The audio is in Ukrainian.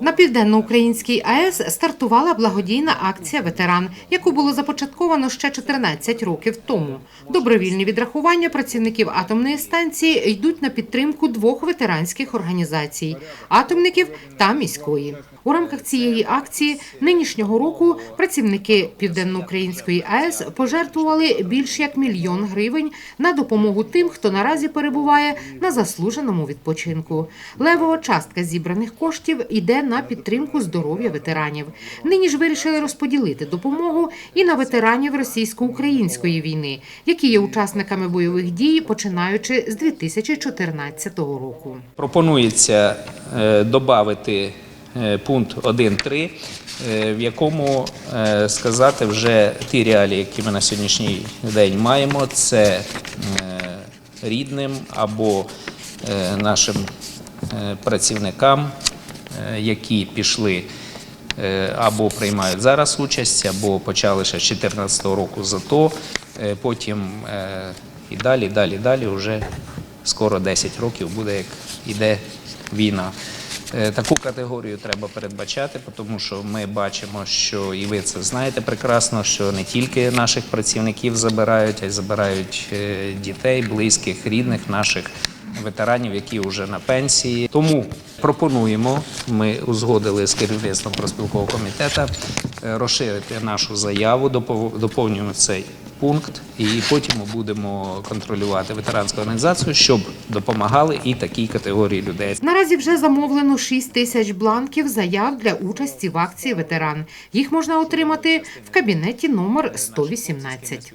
На південноукраїнській АЕС стартувала благодійна акція Ветеран, яку було започатковано ще 14 років тому. Добровільні відрахування працівників атомної станції йдуть на підтримку двох ветеранських організацій атомників та міської. У рамках цієї акції нинішнього року працівники південноукраїнської АЕС пожертвували більш як мільйон гривень на допомогу тим, хто наразі перебуває на заслуженому відпочинку. Левова частка зібраних коштів йде на підтримку здоров'я ветеранів. Нині ж вирішили розподілити допомогу і на ветеранів російсько-української війни, які є учасниками бойових дій, починаючи з 2014 року. Пропонується е, додати пункт 1.3, е, в якому е, сказати вже ті реалії, які ми на сьогоднішній день маємо, це е, рідним або е, нашим е, працівникам, е, які пішли е, або приймають зараз участь, або почали ще з 2014 року ЗАТО, е, потім е, і далі, далі, далі вже скоро 10 років буде, як іде війна. Е, Таку категорію треба передбачати, тому що ми бачимо, що і ви це знаєте прекрасно, що не тільки наших працівників забирають, а й забирають е, дітей, близьких, рідних наших ветеранів, які вже на пенсії. Тому пропонуємо, ми узгодили з керівництвом проспілкового комітету е, розширити нашу заяву, допов- доповнюємо цей пункт, і потім ми будемо контролювати ветеранську організацію, щоб допомагали і такій категорії людей. Наразі вже замовлено 6 тисяч бланків заяв для участі в акції ветеран. Їх можна отримати в кабінеті номер 118.